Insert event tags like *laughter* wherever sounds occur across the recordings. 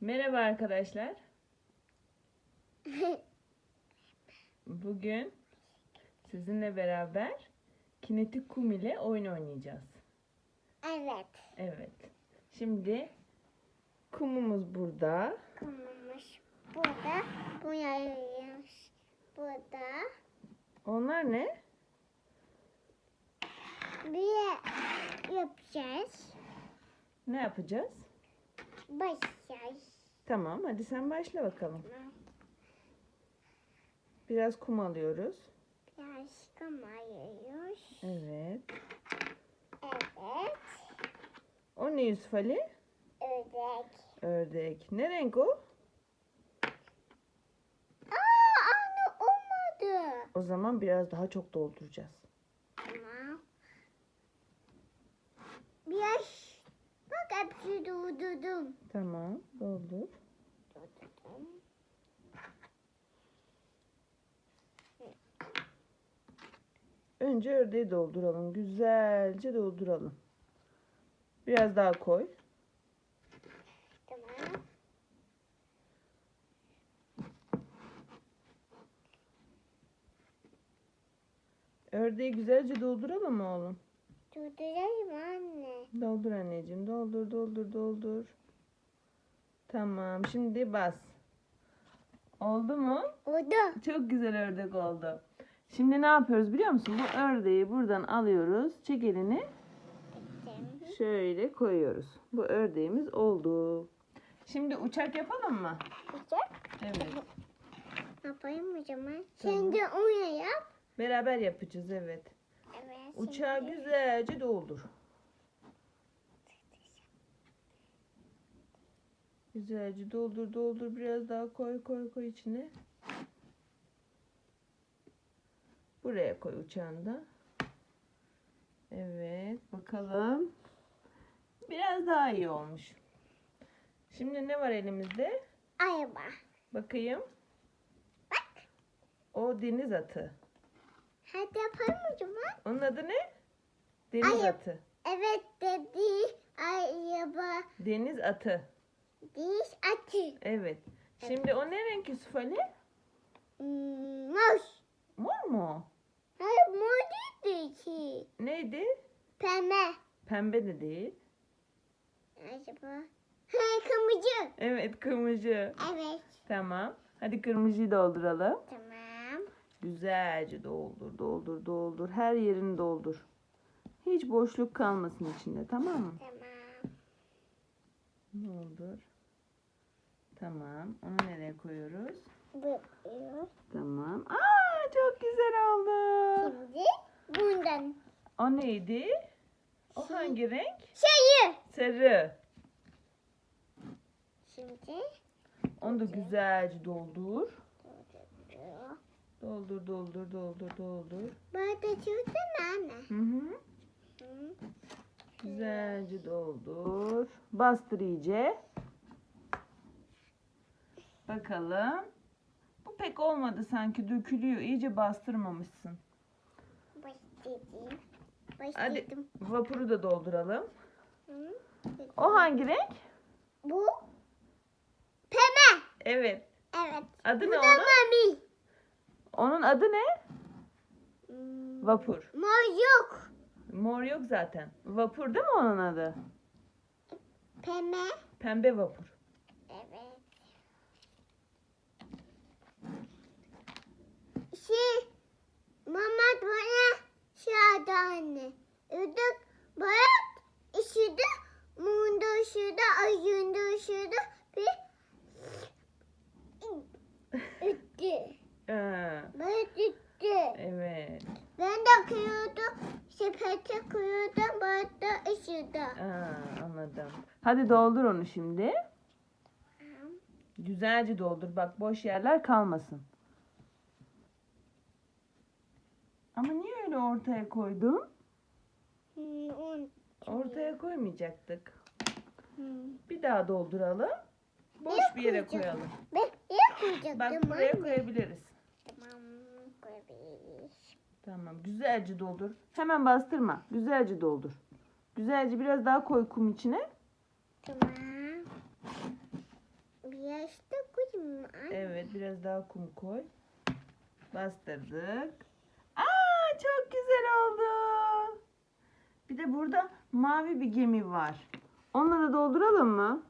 Merhaba arkadaşlar. *laughs* Bugün sizinle beraber kinetik kum ile oyun oynayacağız. evet. Evet. Şimdi kumumuz burada. Kumumuz burada. Bu yayıyoruz. Burada. Onlar ne? Bir yapacağız. Ne yapacağız? Başlayacağız. Tamam, hadi sen başla bakalım. Biraz kum alıyoruz. Biraz kamayıyoruz. Evet. Evet. O ne Yusuf Ali? Ördek. Ördek. Ne renk o? Aa anne olmadı. O zaman biraz daha çok dolduracağız. Tamam. Biraz hepsi doldurdum. Tamam, doldur. Doldurdum. Önce ördeği dolduralım. Güzelce dolduralım. Biraz daha koy. Tamam. Ördeği güzelce dolduralım mı oğlum? Doldurayım anne. Doldur anneciğim. Doldur, doldur, doldur. Tamam. Şimdi bas. Oldu mu? Oldu. Çok güzel ördek oldu. Şimdi ne yapıyoruz biliyor musun? Bu ördeği buradan alıyoruz. Çek elini. Şöyle koyuyoruz. Bu ördeğimiz oldu. Şimdi uçak yapalım mı? Uçak. Evet. Yapayım o zaman. Tamam. Sen de onu yap. Beraber yapacağız evet. Evet. Uçağı şimdi. güzelce doldur. Güzelce doldur doldur biraz daha koy koy koy içine. Buraya koy uçağını da. Evet bakalım. Biraz daha iyi olmuş. Şimdi ne var elimizde? Araba. Bakayım. O deniz atı. Hadi yapalım o zaman. Onun adı ne? Deniz Ay. atı. Evet dedi. Araba. Deniz atı. Diş atı. Evet. Şimdi o ne renk Yusuf Ali? Hmm, Moş. Mor mu? Hayır mor değil ki. Neydi? Pembe. Pembe de değil. Acaba. He *laughs* kırmızı. Evet kırmızı. Evet. Tamam. Hadi kırmızıyı dolduralım. Tamam. Güzelce doldur, doldur, doldur. Her yerini doldur. Hiç boşluk kalmasın içinde tamam mı? Tamam. Doldur. Tamam. Onu nereye koyuyoruz? Bakıyoruz. Tamam. Aa çok güzel oldu. Şimdi bundan. O neydi? O hangi renk? Şeyi. Sarı. Şimdi. Onu da güzelce doldur. dolduruyor. Doldur, doldur, doldur, doldur. Burada çözsene anne. Hı hı. Hı. Güzelce doldur. Bastır iyice. Bakalım. Bu pek olmadı sanki. Dökülüyor. İyice bastırmamışsın. Başladım. Hadi Başladım. vapuru da dolduralım. Hı. O hangi renk? Bu pembe. Evet. Evet. Adı Bu ne da onun? mami. Onun adı ne? Hmm, Vapur. Mor yok. Mor yok zaten. Vapur değil mi onun adı? Pembe. Pembe vapur. Evet. Şey, mama bana şahada anne. Ödük sepete kıyordum, bayağı da ışıdı. Aa, anladım. Hadi doldur onu şimdi. Güzelce doldur. Bak boş yerler kalmasın. Ama niye öyle ortaya koydun? Un. Ortaya koymayacaktık. Bir daha dolduralım. Boş bir yere koyalım. Ben niye koyacaktım Bak buraya anne? koyabiliriz. Tamam. Güzelce doldur. Hemen bastırma. Güzelce doldur. Güzelce biraz daha koy kum içine. Tamam. başta koyayım mı? anne? Evet biraz daha kum koy. Bastırdık. Aa çok güzel oldu. Bir de burada mavi bir gemi var. Onunla da dolduralım mı?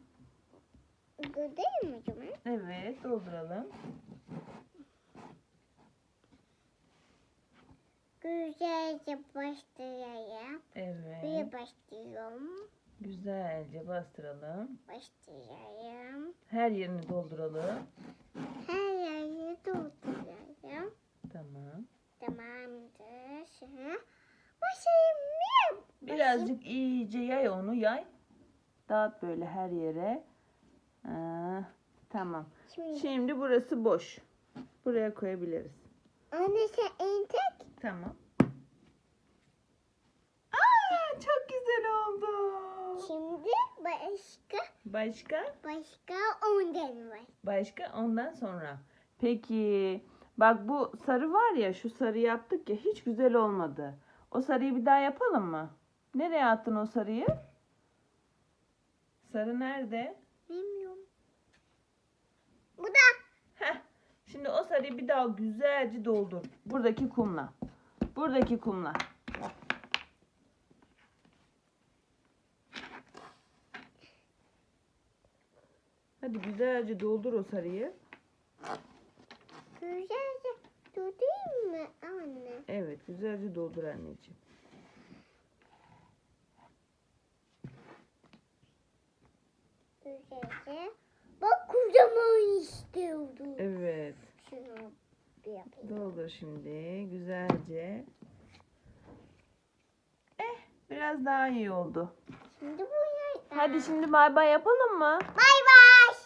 O zaman? Evet dolduralım. Güzelce başlayayım. Evet. Bir başlıyorum. Güzelce bastıralım. Başlayayım. Her yerini dolduralım. Her yeri dolduruyorum. Tamam. Tamamdır. Şimdi başlayayım mı? Birazcık iyice yay onu yay. Dağıt böyle her yere. Aa, tamam. Şimdi Şimdi burası boş. Buraya koyabiliriz. Anne sen en tek. Tamam. Aa, çok güzel oldu. Şimdi başka Başka? başka ondan var. Başka ondan sonra. Peki bak bu sarı var ya şu sarı yaptık ya hiç güzel olmadı. O sarıyı bir daha yapalım mı? Nereye attın o sarıyı? Sarı nerede? Bilmiyorum. Bu da. Şimdi o sarıyı bir daha güzelce doldur. Buradaki kumla. Buradaki kumla. Hadi güzelce doldur o sarıyı. güzelce tutayım mı anne? Evet güzelce doldur anneciğim. Güzelce. Bak kocaman istiyordum. Evet. Şunu bir yapayım. Doldur şimdi güzelce. Eh biraz daha iyi oldu. Şimdi bu. Hadi şimdi bay bay yapalım mı? Bay bay.